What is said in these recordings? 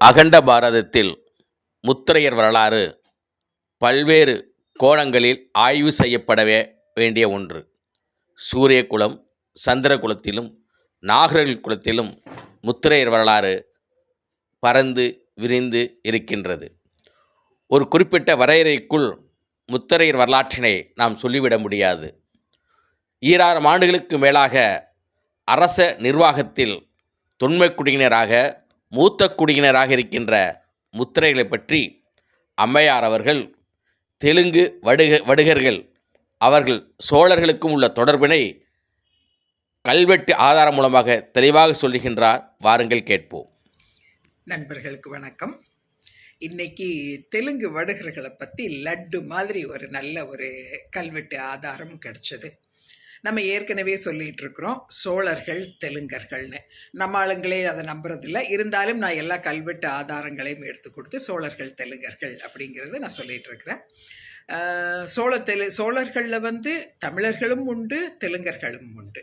அகண்ட பாரதத்தில் முத்திரையர் வரலாறு பல்வேறு கோணங்களில் ஆய்வு செய்யப்பட வேண்டிய ஒன்று. சூரிய குலம் சந்திர குலத்திலும் நாகர்கள் குலத்திலும் முத்திரையர் வரலாறு பறந்து விரிந்து இருக்கின்றது. ஒரு குறிப்பிட்ட வரையறைக்குள் முத்திரையர் வரலாற்றினை நாம் சொல்லிவிட முடியாது. ஈராயிரம் ஆண்டுகளுக்கு மேலாக அரச நிர்வாகத்தில் தொன்மை குடியினராக மூத்த குடியினராக இருக்கின்ற முத்திரைகளை பற்றி அம்மையார் அவர்கள் தெலுங்கு வடுக வடுகர்கள் அவர்கள் சோழர்களுக்கும் உள்ள தொடர்பினை கல்வெட்டு ஆதாரம் மூலமாக தெளிவாக சொல்லுகின்றார். வாருங்கள் கேட்போம். நண்பர்களுக்கு வணக்கம். இன்னைக்கு தெலுங்கு வடுகர்களை பற்றி லட்டு மாதிரி ஒரு நல்ல ஒரு கல்வெட்டு ஆதாரம் கிடைச்சது. நம்ம ஏற்கனவே சொல்லிகிட்டு இருக்கிறோம் சோழர்கள் தெலுங்கர்கள்னு. நம்ம ஆளுங்களே அதை நம்புறதில்ல. இருந்தாலும் நான் எல்லா கல்வெட்டு ஆதாரங்களையும் எடுத்து கொடுத்து சோழர்கள் தெலுங்கர்கள் அப்படிங்கிறத நான் சொல்லிகிட்டு இருக்கிறேன் சோழ தெலு சோழர்களில் வந்து தமிழர்களும் உண்டு தெலுங்கர்களும் உண்டு.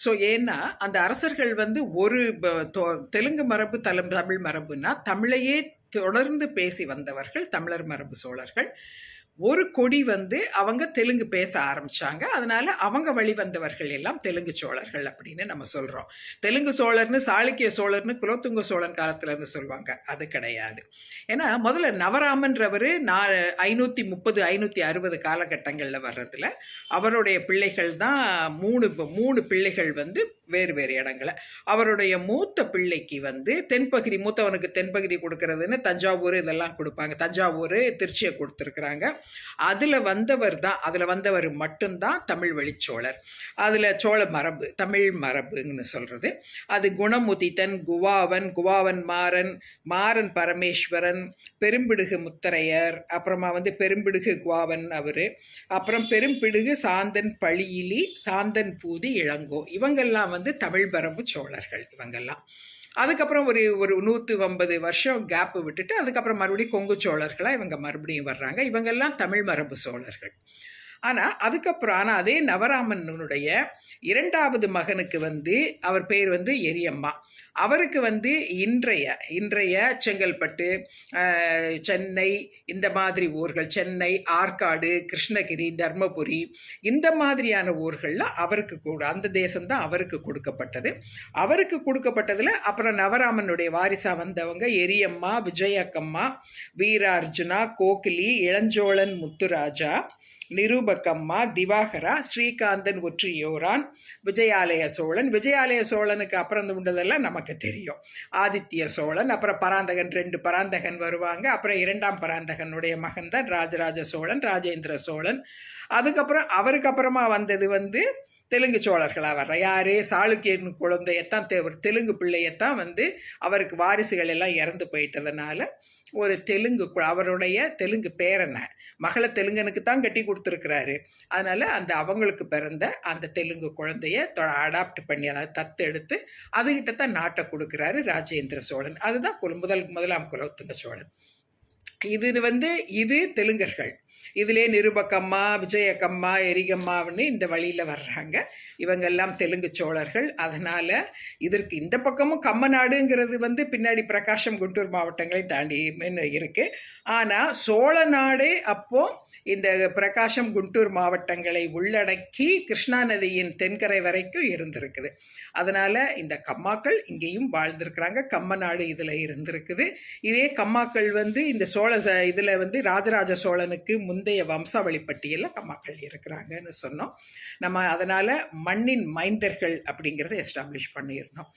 ஸோ ஏன்னா அந்த அரசர்கள் வந்து ஒரு தெலுங்கு மரபு தலம் தமிழ் மரபுனா தமிழையே தொடர்ந்து பேசி வந்தவர்கள் தமிழர் மரபு சோழர்கள். ஒரு கொடி வந்து அவங்க தெலுங்கு பேச ஆரம்பிச்சாங்க. அதனால அவங்க வழி வந்தவர்கள் எல்லாம் தெலுங்கு சோழர்கள் அப்படின்னு நம்ம சொல்றோம். தெலுங்கு சோழர்னு சாளுக்கிய சோழர்னு குலோத்துங்க சோழன் காலத்துல இருந்து சொல்லுவாங்க. அது கிடையாது. ஏன்னா முதல்ல நவராமன்றவர் நான் ஐநூற்றி முப்பது ஐநூற்றி அறுபது காலகட்டங்களில் வர்றதுல அவருடைய பிள்ளைகள் தான் மூணு மூணு பிள்ளைகள் வந்து வேறு வேறு இடங்களை. அவருடைய மூத்த பிள்ளைக்கு வந்து தென்பகுதி மூத்தவனுக்கு தென்பகுதி கொடுக்கறதுன்னு தஞ்சாவூர் இதெல்லாம் கொடுப்பாங்க. தஞ்சாவூர் திருச்சியை கொடுத்துருக்குறாங்க. அதில் வந்தவர் தான் அதில் வந்தவர் மட்டும்தான் தமிழ் வழிச்சோழர். அதில் சோழ மரபு தமிழ் மரபுன்னு சொல்கிறது அது குணமுதித்தன் குவாவன் குவாவன் மாறன் மாறன் பரமேஸ்வரன் பெரும்பிடுகு முத்தரையர் அப்புறமா வந்து பெரும்பிடுகு குவாவன் அவர் அப்புறம் பெரும்பிடுகு சாந்தன் பழியிலி சாந்தன் பூதி இளங்கோ. இவங்கெல்லாம் வந்து வந்து தமிழ் மரபு சோழர்கள் இவங்கெல்லாம். அதுக்கப்புறம் ஒரு ஒரு நூற்று ஐம்பது வருஷம் கேப்பு விட்டுட்டு அதுக்கப்புறம் மறுபடியும் கொங்கு சோழர்களாக இவங்க மறுபடியும் வர்றாங்க. இவங்கெல்லாம் தமிழ் மரபு சோழர்கள். ஆனால் அதுக்கப்புறம் ஆனால் அதே நவராமனுடைய இரண்டாவது மகனுக்கு வந்து அவர் பேர் வந்து எரியம்மா. அவருக்கு வந்து இன்றைய இன்றைய செங்கல்பட்டு சென்னை இந்த மாதிரி ஊர்கள் சென்னை ஆற்காடு கிருஷ்ணகிரி தர்மபுரி இந்த மாதிரியான ஊர்களில் அவருக்கு கூட அந்த தேசம்தான் அவருக்கு கொடுக்கப்பட்டது. அவருக்கு கொடுக்கப்பட்டதில் அப்புறம் நவராமனுடைய வாரிசாக வந்தவங்க எரியம்மா விஜயக்கம்மா வீரார்ஜுனா கோகிலி இளஞ்சோழன் முத்துராஜா நிரூபக்கம்மா திவாகரா ஸ்ரீகாந்தன் ஒற்றியோரான் விஜயாலய சோழன். விஜயாலய சோழனுக்கு அப்புறம் உண்டதெல்லாம் நமக்கு தெரியும். ஆதித்ய சோழன் அப்புறம் பராந்தகன் ரெண்டு பராந்தகன் வருவாங்க. அப்புறம் இரண்டாம் பராந்தகனுடைய மகன் தான் ராஜராஜ சோழன் ராஜேந்திர சோழன். அதுக்கப்புறம் அவருக்கு அப்புறமா வந்தது வந்து தெலுங்கு சோழர்களாக வர்ற. யாரே? சாளுக்கியன் குழந்தையத்தான் தெ- தெலுங்கு பிள்ளையத்தான் வந்து அவருக்கு வாரிசுகள் எல்லாம் இறந்து போயிட்டதுனால ஒரு தெலுங்கு அவருடைய தெலுங்கு பேரனை மகள தெலுங்கனுக்கு தான் கட்டி கொடுத்துருக்கிறாரு. அதனால் அந்த அவங்களுக்கு பிறந்த அந்த தெலுங்கு குழந்தைய அடாப்ட் பண்ணி அதாவது தத்தெடுத்து அதுகிட்ட தான் நாட்டை கொடுக்குறாரு ராஜேந்திர சோழன். அதுதான் முதல் முதலாம் குலோத்துங்க சோழன். இது வந்து இது தெலுங்கர்கள். இதிலே நிருபக்கம்மா விஜயக்கம்மா எரிகம்மான்னு இந்த வழியில் வர்றாங்க. இவங்கெல்லாம் தெலுங்கு சோழர்கள். அதனால் இதற்கு இந்த பக்கமும் கம்மநாடுங்கிறது வந்து பின்னாடி பிரகாசம் குண்டூர் மாவட்டங்களை தாண்டி இருக்குது ஆனால் சோழ நாடே அப்போது இந்த பிரகாசம் குண்டூர் மாவட்டங்களை உள்ளடக்கி கிருஷ்ணா நதியின் தென்கரை வரைக்கும் இருந்திருக்குது. அதனால் இந்த கம்மாக்கள் இங்கேயும் வாழ்ந்திருக்கிறாங்க. கம்மநாடு இதில் இருந்திருக்குது. இதே கம்மாக்கள் வந்து இந்த சோழ இதில் வந்து ராஜராஜ சோழனுக்கு முந்தைய வம்சாவளி பட்டியலில் கம்மாக்கள் இருக்கிறாங்கன்னு சொன்னோம். நம்ம அதனால் மண்ணின் மைந்தர்கள் அப்படிங்கிறத எஸ்டாப்ளிஷ் பண்ணியிருந்தோம்.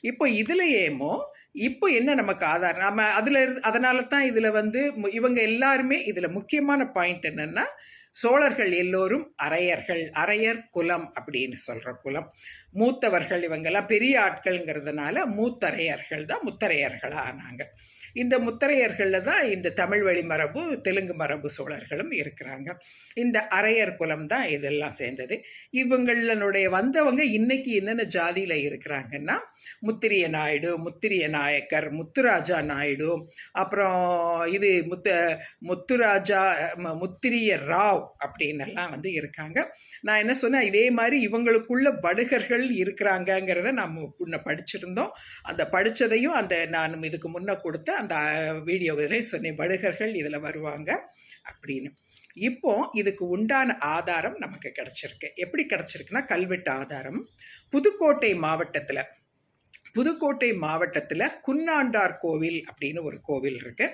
இப்போ இதுலயேமோ இப்போ என்ன நமக்கு ஆதாரம்? நம்ம அதில் அதனால தான் இதில் வந்து மு- இவங்க எல்லாருமே இதில் முக்கியமான பாயிண்ட் என்னென்னா சோழர்கள் எல்லோரும் அரையர்கள் அரையர் குலம் அப்படின்னு சொல்கிற குலம். மூத்தவர்கள் இவங்கெல்லாம் பெரிய ஆட்கள்ங்கிறதுனால மூத்தரையர்கள் தான் முத்தரையர்களாக ஆனாங்க. இந்த முத்தரையர்களில் தான் இந்த தமிழ் வழி மரபு தெலுங்கு மரபு சோழர்களும் இருக்கிறாங்க. இந்த அரையர் குலம் தான் இதெல்லாம் சேர்ந்தது. இவங்களுடைய வந்தவங்க இன்னைக்கு என்னென்ன ஜாதியில் இருக்கிறாங்கன்னா முத்திரிய நாயுடு முத்திரிய நாயக்கர் முத்துராஜா நாயுடு அப்புறம் இது முத்த முத்துராஜா ம- முத்திரிய ராவ் அப்படின்னு எல்லாம் வந்து இருக்காங்க. நான் என்ன சொன்னேன் இதே மாதிரி இவங்களுக்குள்ள வடுகர்கள் இருக்கிறாங்கங்கிறத நம்ம முன்ன படிச்சிருந்தோம். அந்த படித்ததையும் அந்த நான் இதுக்கு முன்ன கொடுத்த அந்த வீடியோ சொன்னேன் வடுகர்கள் இதில் வருவாங்க அப்படின்னு. இப்போ இதுக்கு உண்டான ஆதாரம் நமக்கு கிடைச்சிருக்கு. எப்படி கிடச்சிருக்குன்னா கல்வெட்டு ஆதாரம். புதுக்கோட்டை மாவட்டத்தில் புதுக்கோட்டை மாவட்டத்தில் குன்னாண்டார் கோவில் அப்படின்னு ஒரு கோவில் இருக்கு.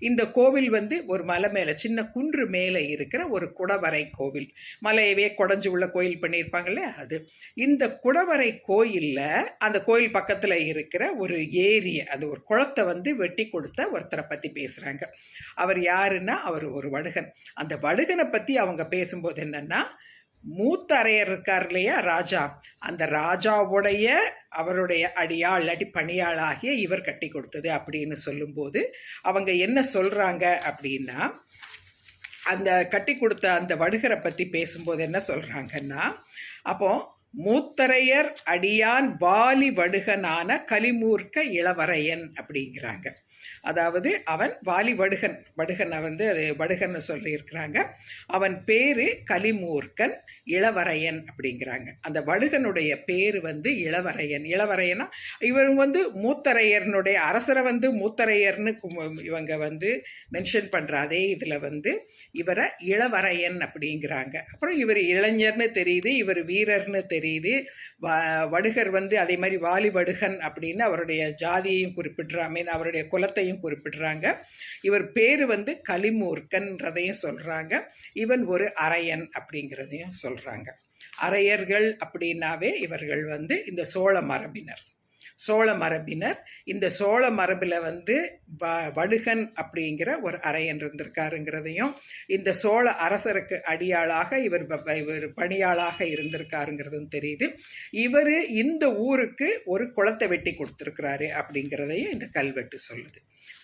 இந்த கோவில் வந்து ஒரு மலை மேலே சின்ன குன்று மேலே இருக்கிற ஒரு குடவரை கோவில். மலையவே குடஞ்சு உள்ள கோயில் பண்ணியிருப்பாங்கல்ல அது. இந்த குடவரை கோயிலில் அந்த கோயில் பக்கத்தில் இருக்கிற ஒரு ஏரி அது ஒரு குளத்தை வந்து வெட்டி கொடுத்த ஒருத்தரை பற்றி பேசுகிறாங்க அவர் யாருன்னா அவர் ஒரு வடுகன். அந்த வடுகனை பற்றி அவங்க பேசும்போது என்னன்னா மூத்தரையர் இருக்கார் இல்லையா ராஜா. அந்த ராஜாவுடைய அவருடைய அடியாள் அடி பணியாளாகிய இவர் கட்டி கொடுத்தது அப்படின்னு சொல்லும்போது அவங்க என்ன சொல்கிறாங்க அப்படின்னா அந்த கட்டி கொடுத்த அந்த வடுகரை பற்றி பேசும்போது என்ன சொல்கிறாங்கன்னா அப்போ மூத்தரையர் அடியான் வாலி வடுகனான கலிமூர்க்க இளவரையன் அப்படிங்கிறாங்க. அதாவது அவன் வாலி வடுகன். வடுகனை வந்து அது வடுகன்னு சொல்லியிருக்கிறாங்க. அவன் பேரு கலிமூர்க்கன் இளவரையன் அப்படிங்கிறாங்க. அந்த வடுகனுடைய பேர் வந்து இளவரையன். இளவரையனா இவங்க வந்து மூத்தரையர்னுடைய அரசரை வந்து மூத்தரையர்னு இவங்க வந்து மென்ஷன் பண்ணுற அதே இதில் வந்து இவரை இளவரையன் அப்படிங்கிறாங்க. அப்புறம் இவர் இளைஞர்னு தெரியுது இவர் வீரர்னு தெரியுது. வ- வடுகர் வந்து அதே மாதிரி வாலி வடுகன் அப்படின்னு அவருடைய ஜாதியையும் குறிப்பிடுற மீன் அவருடைய குலத்தையும் குறிப்பிடுறாங்க. இவர் பேர் வந்து கலிமூர்க்கன்றதையும் சொல்கிறாங்க இவன் ஒரு அரையன் அப்படிங்கிறதையும் சொல்கிறாங்க அரையர்கள் அப்படின்னாவே இவர்கள் வந்து இந்த சோழ மரபினர். சோழ மரபினர். இந்த சோழ மரபில் வந்து வ வடுகன் அப்படிங்கிற ஒரு அரையன் இருந்திருக்காருங்கிறதையும் இந்த சோழ அரசருக்கு அடியாளாக இவர் ப- இவர் பணியாளாக இருந்திருக்காருங்கிறதும் தெரியுது. இவர் இந்த ஊருக்கு ஒரு குளத்தை வெட்டி கொடுத்துருக்கிறாரு அப்படிங்கிறதையும் இந்த கல்வெட்டு சொல்லுது.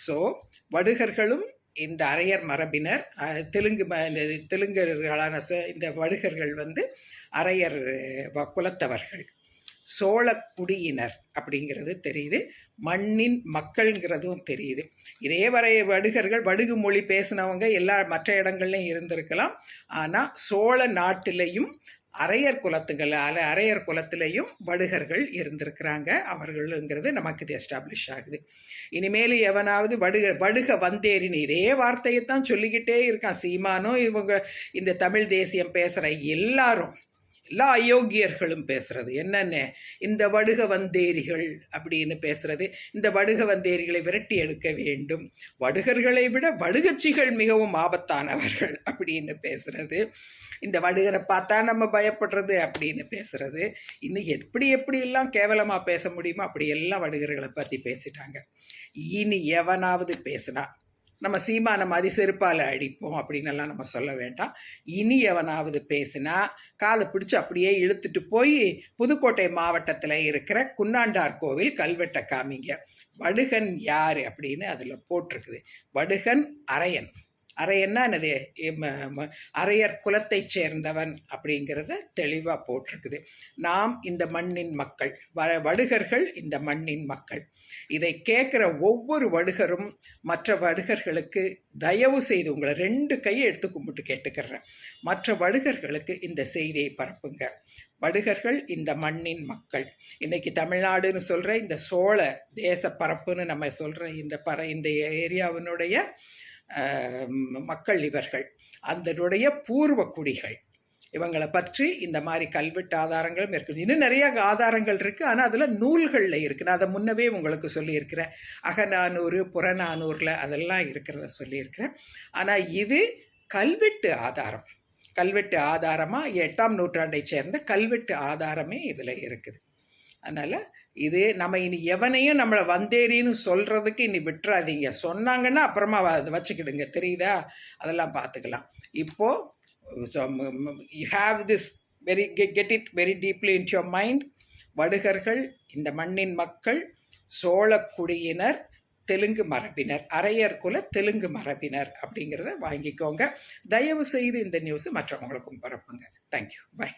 ஸோ வடுகர்களும் இந்த அரையர் மரபினர் தெலுங்கு ம- இந்த தெலுங்கர்களான ச- இந்த வடுகர்கள் வந்து அரையர் வ- குலத்தவர்கள். சோழ குடியினர் அப்படிங்கிறது தெரியுது. மண்ணின் மக்கள்ங்கிறதும் தெரியுது. இதே வரைய வடுகர்கள் வடுகு மொழி பேசினவங்க எல்லா மற்ற இடங்கள்லையும் இருந்திருக்கலாம். ஆனால் சோழ நாட்டிலையும் அரையர் குலத்துகள் அல அரையர் குலத்திலையும் வடுகர்கள் இருந்திருக்கிறாங்க. அவர்களுங்கிறது நமக்கு இது எஸ்டாப்ளிஷ் ஆகுது. இனிமேல் எவனாவது வடுக வடுக வந்தேரின்னு இதே வார்த்தையை தான் சொல்லிக்கிட்டே இருக்கான். சீமானும் இவங்க இந்த தமிழ் தேசியம் பேசுகிற எல்லாரும். எல்லா அயோக்கியர்களும் பேசுறது. என்னென்ன? இந்த வடுக வந்தேரிகள் அப்படின்னு பேசுறது. இந்த வடுக வந்தேரிகளை விரட்டி எடுக்க வேண்டும். வடுகர்களை விட வடுகச்சிகள் மிகவும் ஆபத்தானவர்கள் அப்படின்னு பேசுறது. இந்த வடுகரை பார்த்தா நம்ம பயப்படுறது அப்படின்னு பேசுறது. இன்னும் எப்படி எப்படியெல்லாம் கேவலமாக பேச முடியுமோ அப்படியெல்லாம் வடுகர்களை பற்றி பேசிட்டாங்க. இனி எவனாவது பேசினா நம்ம சீமான மாதிரி செருப்பால் அடிப்போம் அப்படின்னெல்லாம் நம்ம சொல்ல வேண்டாம். இனி எவனாவது பேசினா காதை பிடிச்சி அப்படியே இழுத்துட்டு போய் புதுக்கோட்டை மாவட்டத்தில் இருக்கிற குன்னாண்டார் கோவில் கல்வெட்டை காமிங்க. வடுகன் யார் அப்படின்னு அதில் போட்டிருக்குது. வடுகன் அரையன். அரையன்னா என்னது? அரையர் குலத்தைச் சேர்ந்தவன் அப்படிங்கிறத தெளிவாக போட்டிருக்குது. நாம் இந்த மண்ணின் மக்கள் வ வடுகர்கள் இந்த மண்ணின் மக்கள். இதை கேட்குற ஒவ்வொரு வடுகரும் மற்ற வடுகர்களுக்கு தயவு செய்து உங்களை ரெண்டு கையை எடுத்து கும்பிட்டு கேட்டுக்கிறேன். மற்ற வடுகர்களுக்கு இந்த செய்தியை பரப்புங்க. வடுகர்கள் இந்த மண்ணின் மக்கள். இன்னைக்கு தமிழ்நாடுன்னு சொல்கிற இந்த சோழ தேச பரப்புன்னு நம்ம சொல்கிற இந்த பற இந்த ஏரியாவினுடைய மக்கள் இவர்கள். அதனுடைய பூர்வ குடிகள். இவங்களை பற்றி இந்த மாதிரி கல்வெட்டு ஆதாரங்களும் இருக்குது. இன்னும் நிறைய ஆதாரங்கள் இருக்குது. ஆனால் அதில் நூல்களில் இருக்குது. நான் அதை முன்னவே உங்களுக்கு சொல்லியிருக்கிறேன். அகநானூறு புறநானூரில் அதெல்லாம் இருக்கிறத சொல்லியிருக்கிறேன். ஆனால் இது கல்வெட்டு ஆதாரம். கல்வெட்டு ஆதாரமாக எட்டாம் நூற்றாண்டை சேர்ந்த கல்வெட்டு ஆதாரமே இதில் இருக்குது. அதனால் இது நம்ம இனி எவனையும் நம்மளை வந்தேரின்னு சொல்கிறதுக்கு இனி விட்டுறாதீங்க. சொன்னாங்கன்னா அப்புறமா அதை வச்சுக்கிடுங்க. தெரியுதா? அதெல்லாம் பார்த்துக்கலாம். இப்போது you have this very get it very deeply in your mind வடுகர்கள் இந்த மண்ணின் மக்கள் சோழக்குடியினர் தெலுங்கு மரபினர் அரையர் குல தெலுங்கு மரபினர் அப்படிங்கிறத வாங்கிக்கோங்க. தயவு செய்து இந்த நியூஸ் மற்றவங்களுக்கும் பரப்புங்க. Thank you bye